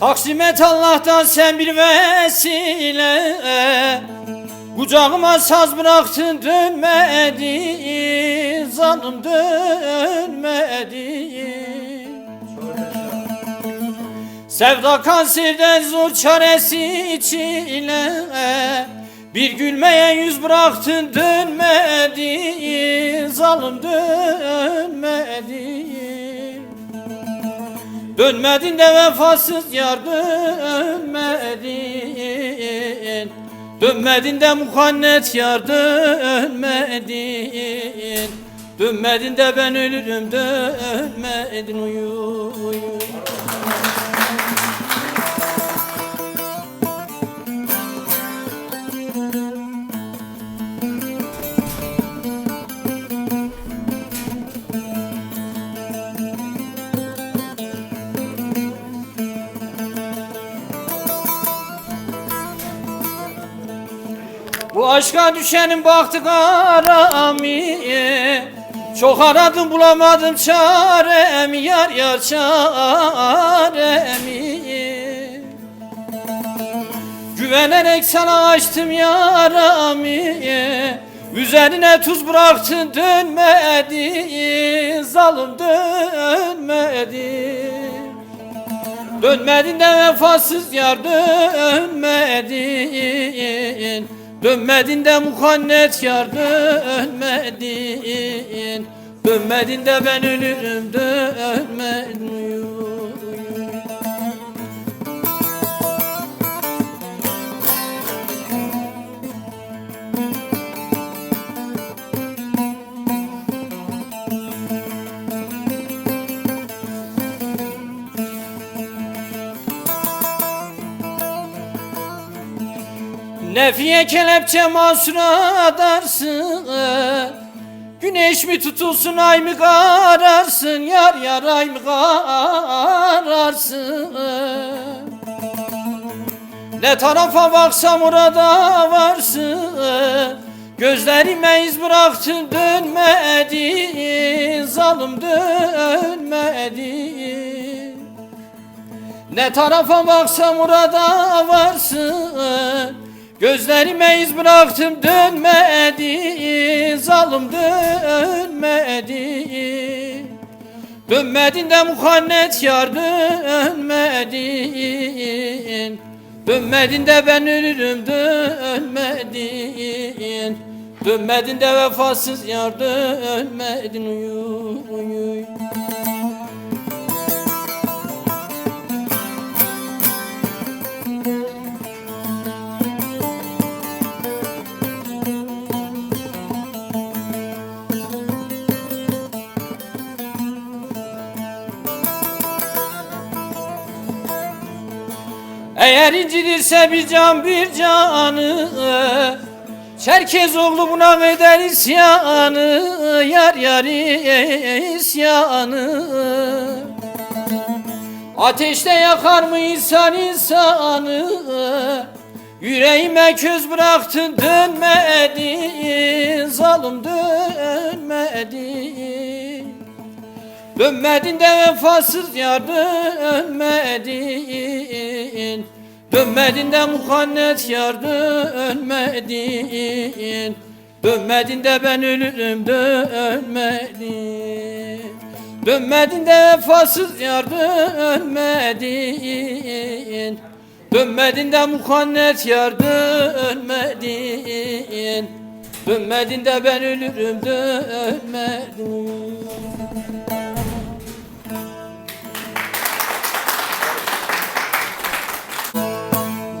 Taksim et Allah'tan sen bir vesile. Kucağıma saz bıraktın dönmedi. Zalim dönmedi. Sevda kanserden zor çaresi içine. Bir gülmeye yüz bıraktın dönmedi. Zalim dönmedi Dönmedin de vefasız yar dönmedin. Dönmedin de muhannet yar dönmedin. Dönmedin de ben ölürüm dönmedin uyu aşka düşenin baktı karami Çok aradım bulamadım çaremi Yar yar çaremi Güvenerek sana açtım yaramı Üzerine tuz bıraktın dönmedi. Zalim dönmedi. Dönmedin de vefasız yar dönmedin Dönmedin de muhannet yar dönmedin. Dönmedin de ben ölürüm dönmedin Nefiye kelepçe masura adarsın Güneş mi tutulsun ay mı kararsın Yar yar ay mı kararsın? Ne tarafa baksam orada varsın Gözlerime iz bıraktın dönmedin Zalim dönmedin. Ne tarafa baksam orada varsın Gözlerime iz bıraktım dönmedi. Zalim dönmedi. Dönmedin de muhannet yar dönmedin Dönmedin de ben ölürüm dönmedin Dönmedin de vefasız yar dönmedin uyu uyu Eğer incinirse bir can bir canı Çerkez oğlu buna eder isyanı Yar yar isyanı. Ateşte yakar mı insan insanı? Yüreğime köz bıraktın dönmedin. Zalim dönmedin. Dönmedin de vefasız yar dönmedin Dönmedin de muhannet yar dönmedin Dönmedin de ben ölürüm dönmedin Dönmedin de vefasız yar dönmedin Dönmedin de muhannet yar dönmedin Dönmedin de ben ölürüm dönmedin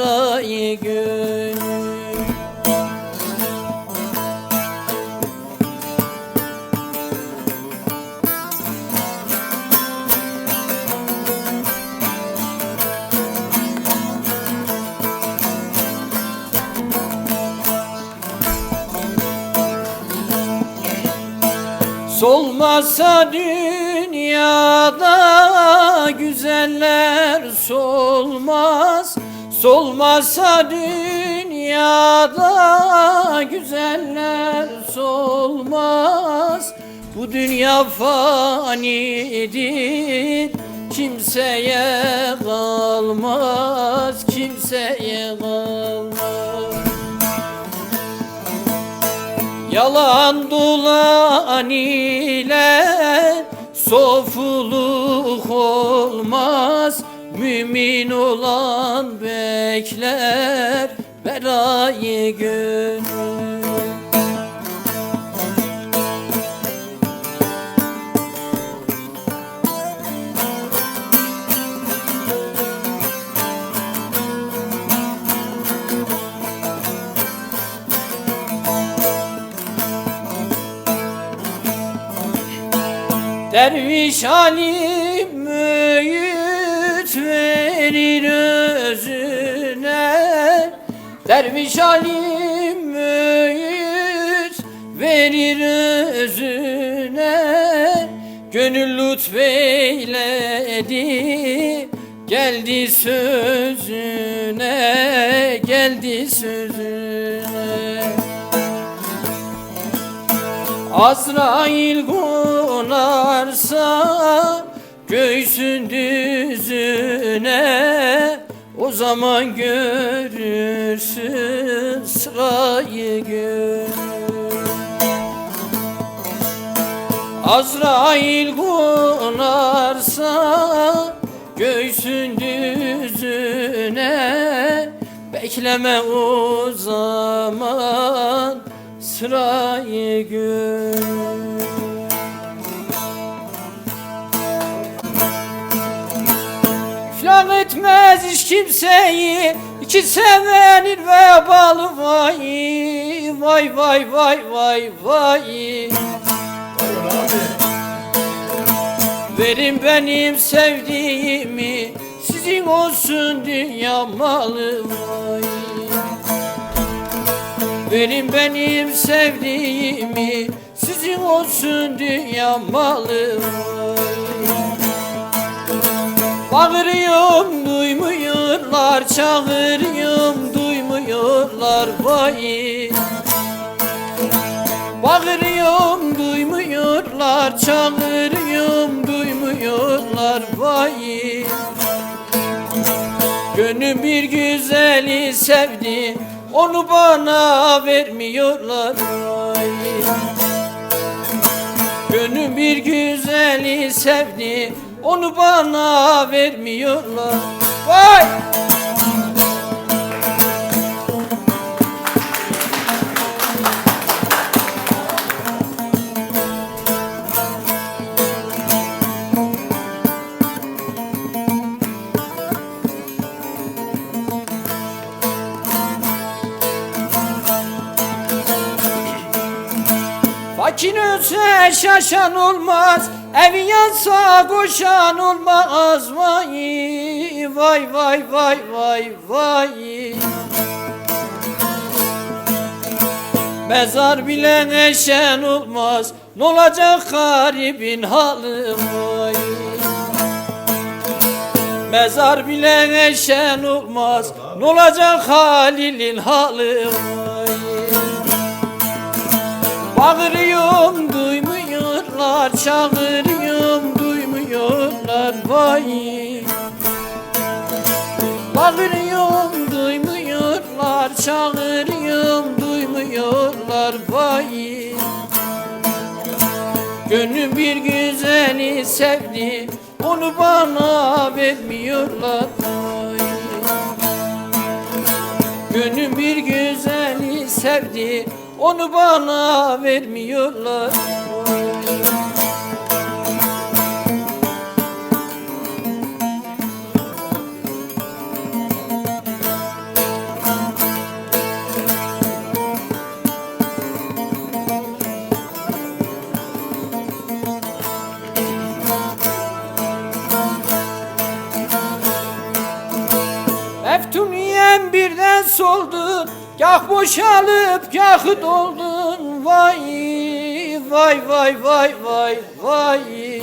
Karayı gönül Solmasa dünyada güzeller solmaz Solmasa dünyada güzeller solmaz. Bu dünya fanidir Kimseye kalmaz Kimseye kalmaz. Yalan dolan ile sofuluk olmaz Mümin olan bekler belayı gönül. Derviş alim Derviş alim öğüt verir özüne Gönül lütfeyledi geldi sözüne Geldi sözüne. Azrail konarsa göğsün düzüne O zaman görürsün sırayı gönül Azrail konarsa göğsün düzüne Bekleme o zaman sırayı gönül etmez hiç kimseyi. İki sevenin vebalı vay Vay vay vay vay vay. Verin benim sevdiğimi Sizin olsun dünya malı vay. Verin benim sevdiğimi Sizin olsun dünya malı vay. Bağırıyorum duymuyorlar Çağırıyorum duymuyorlar vay. Bağırıyorum duymuyorlar Çağırıyorum duymuyorlar vay. Gönlüm bir güzeli sevdi Onu bana vermiyorlar vay. Gönlüm bir güzeli sevdi Onu bana vermiyorlar Vay! Fakir ölse şaşan olmaz Evi yansa koşan olmaz Vay vay vay vay vay vay. Mezar bile eşen olmaz Ne olacak garibin halı vay. Mezar bile eşen olmaz Ne olacak Halil'in halı vay. Bağırıyorum duymuyorlar Çağırıyorum duymuyorlar vay Bağırıyorum duymuyorlar Çağırıyorum duymuyorlar vay. Gönlüm bir güzeli sevdi Onu bana vermiyorlar vay. Gönlüm bir güzeli sevdi Onu bana vermiyorlar Eftuniyem Gah boşalıp gah doldun Vay vay vay vay vay vay.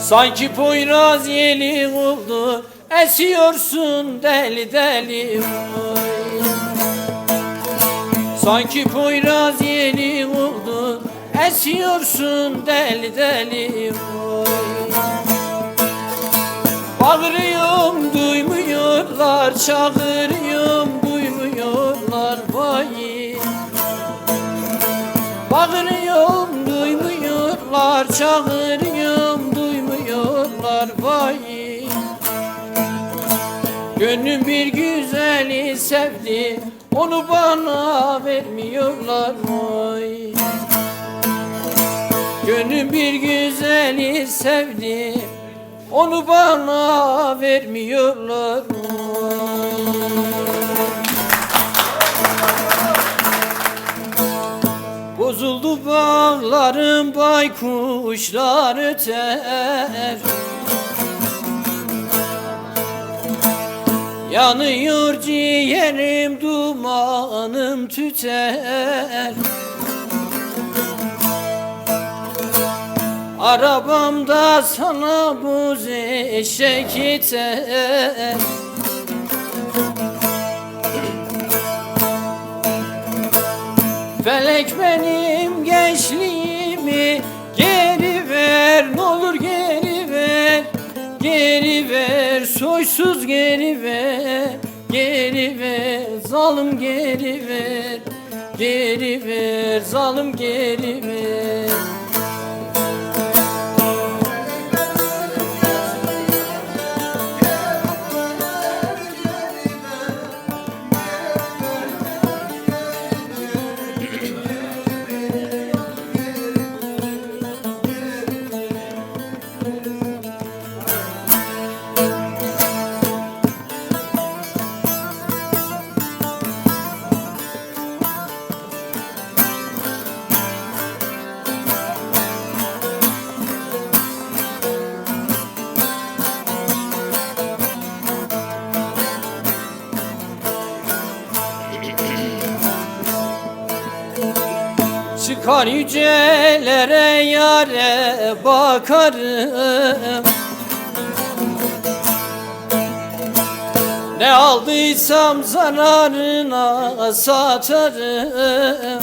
Sanki Poyraz yeli oldu Esiyorsun deli deli vay. Sanki Poyraz yeli oldu Esiyorsun deli deli vay. Bağırıyorum duymuyorlar Çağırıyorum duymuyorlar Vay Bağırıyorum duymuyorlar Çağırıyorum duymuyorlar Vay Gönlüm bir güzeli sevdi Onu bana vermiyorlar Vay. Gönlüm bir güzeli sevdi onu bana vermiyorlar. Bozuldu bağlarım baykuşlar öter Yanıyor ciğerim dumanım tüter Arabamda sana buz eşek iter Felek benim gençliğimi geri ver Ne olur geri ver. Geri ver soysuz geri ver. Geri ver zalim geri ver. Geri ver zalim geri ver yare bakarım Ne aldıysam zararına satarım.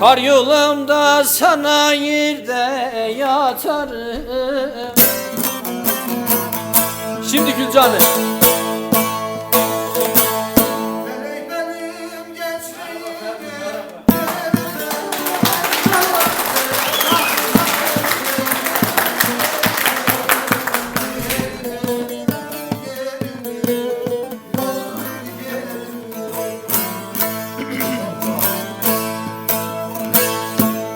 Kar yolumda sana yerde yatarım. Şimdi Gülcan'ı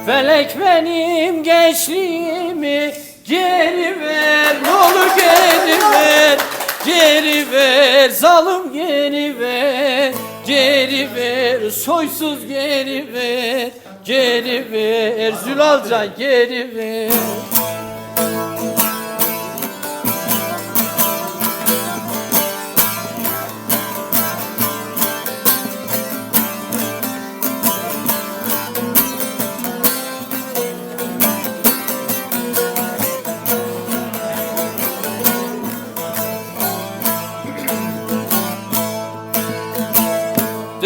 Felek benim gençliğimi geri ver Ne olur geri ver. Geri ver zalim geri ver. Geri ver soysuz geri ver. Geri ver Zülalcan geri ver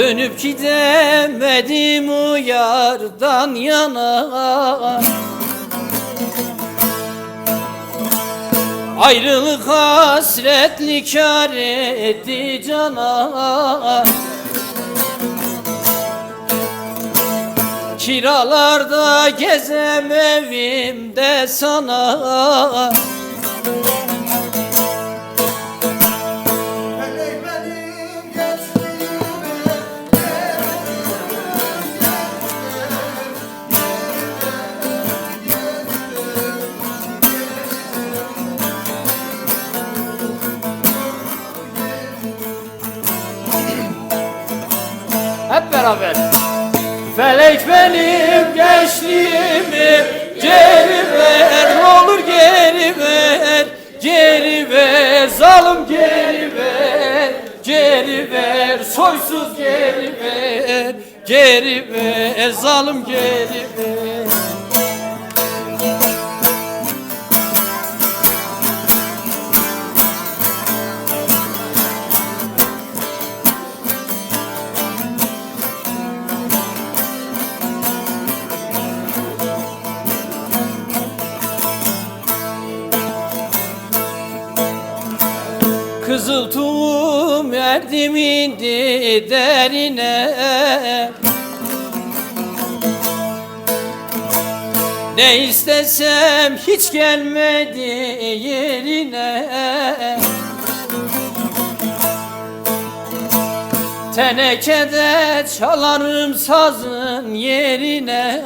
Dönüp gidemedim o yardan yana. Ayrılık hasretli kar etti cana. Kiralarda gezem evimde sana beraber. Felek benim gençliğimi geri ver. Olur geri ver. Geri ver. Zalim geri ver. Geri ver. Soysuz geri ver. Geri ver. Zalim geri ver erdim indi derine. Ne istesem hiç gelmedi yerine. Tenekede çalarım sazın yerine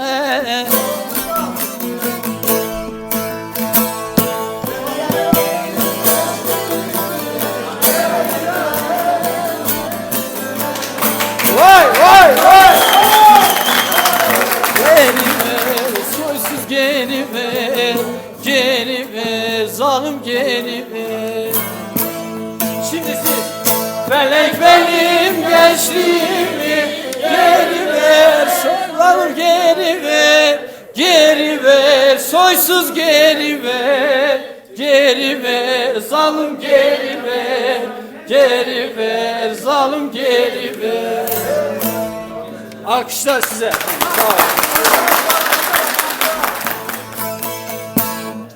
Vay vay Geri ver soysuz Geri ver zalim geri ver Şimdi siz Felek benim gençliğimi Geri ver soylarım geri ver Geri ver soysuz geri ver Geri ver zalim geri ver Geri ver zalim geri ver Alkışlar size. Sağ olun.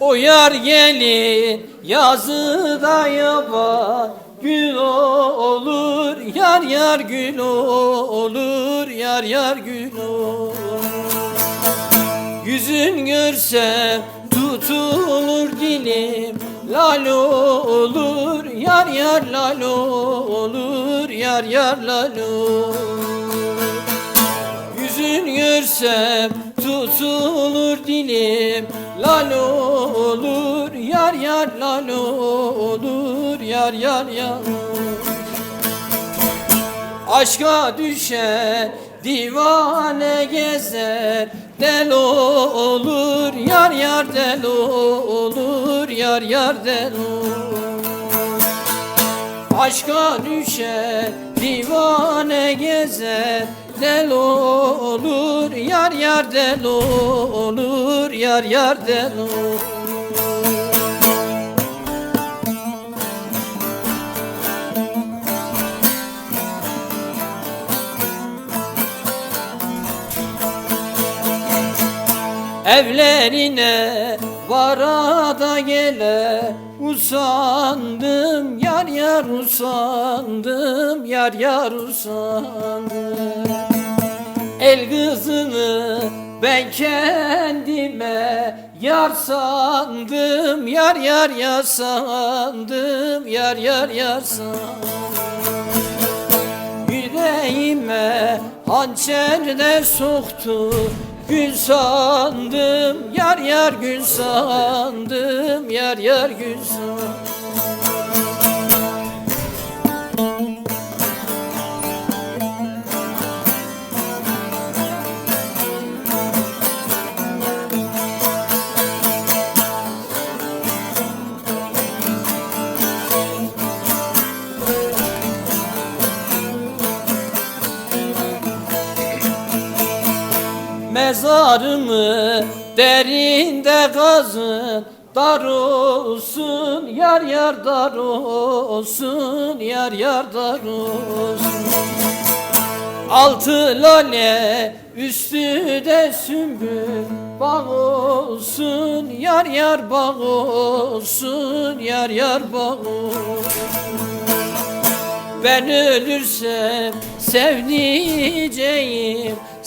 O yar gelin yazıda yaba Gül olur yar yar gül olur Yar yar gül olur Yüzün görsem tutulur dilim Lal olur yar yar lal olur Yar yar lal olur Yüzün görsem tutulur dilim Lal olur yar yar lal olur Yar yar yar. Aşka düşen divane gezer Del olur yar yar del olur Yar yar del olur. Aşka düşen divane gezer Del olur yar yar del olur Yar yar del olur. Evlerine varada gele Usandım yar yar usandım Yar yar usandım El kızını ben kendime Yar sandım Yar yar yar sandım Yar yar yar sandım. Yüreğime hançerle soktu Gül sandım yar yar gül sandım Yar yar gül sandım Mezarımı derinde kazın Dar olsun yar yar dar olsun Yar yar dar olsun. Altı lale üstü de sümbül Bağ olsun yar yar bağ olsun Yar yar bağ olsun. Ben ölürsem sevdiceğim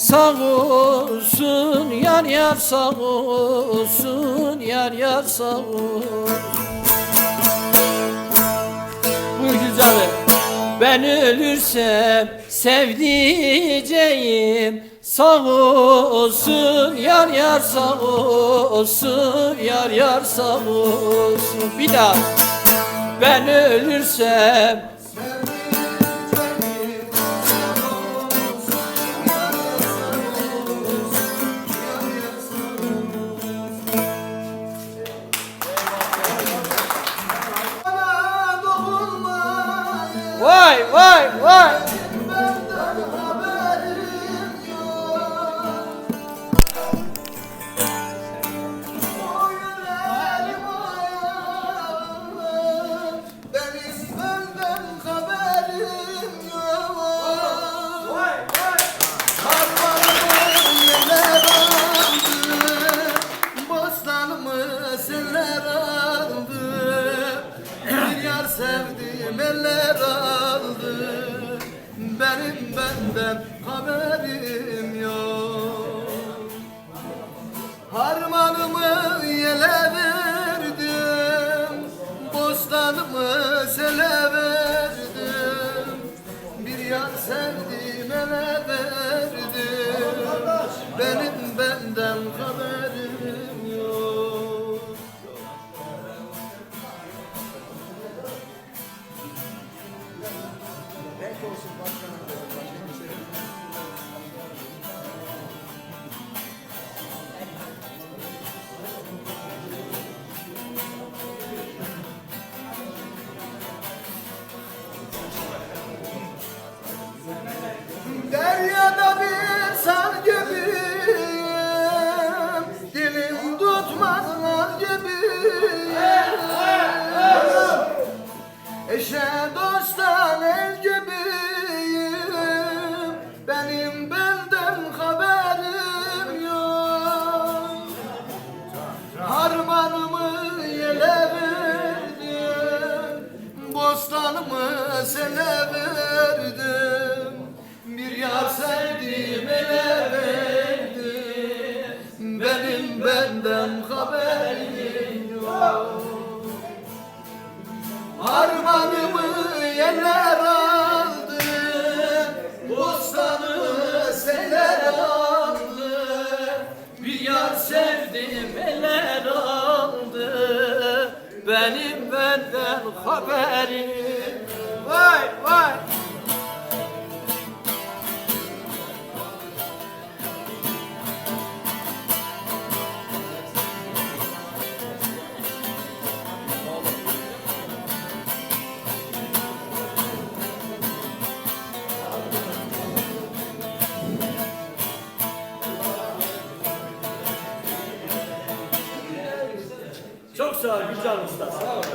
sağ olsun Yar yar sağ olsun Yar yar sağ olsun. Bu güzel Ben ölürsem sevdiceğim. Sağ olsun Yar yar sağ olsun Yar yar sağ olsun. Bir daha. Ben ölürsem one, one. seller aldı. Aldı. Bir yar sevdim eller aldı. Benim benden haberim. Vay vay. canım usta. Sağ olun.